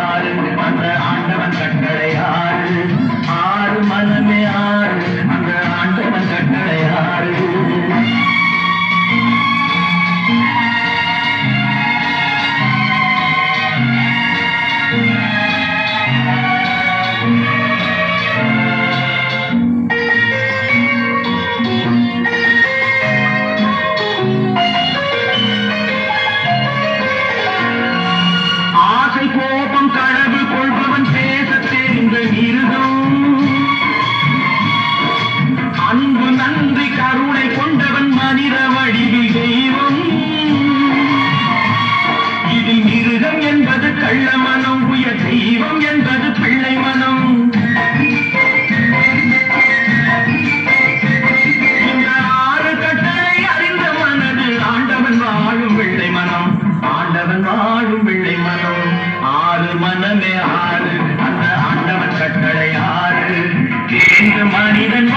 ஆறு மன்ற ஆண்டவன் கட்டளை ஆறு ஆறு மனம் மனிதன்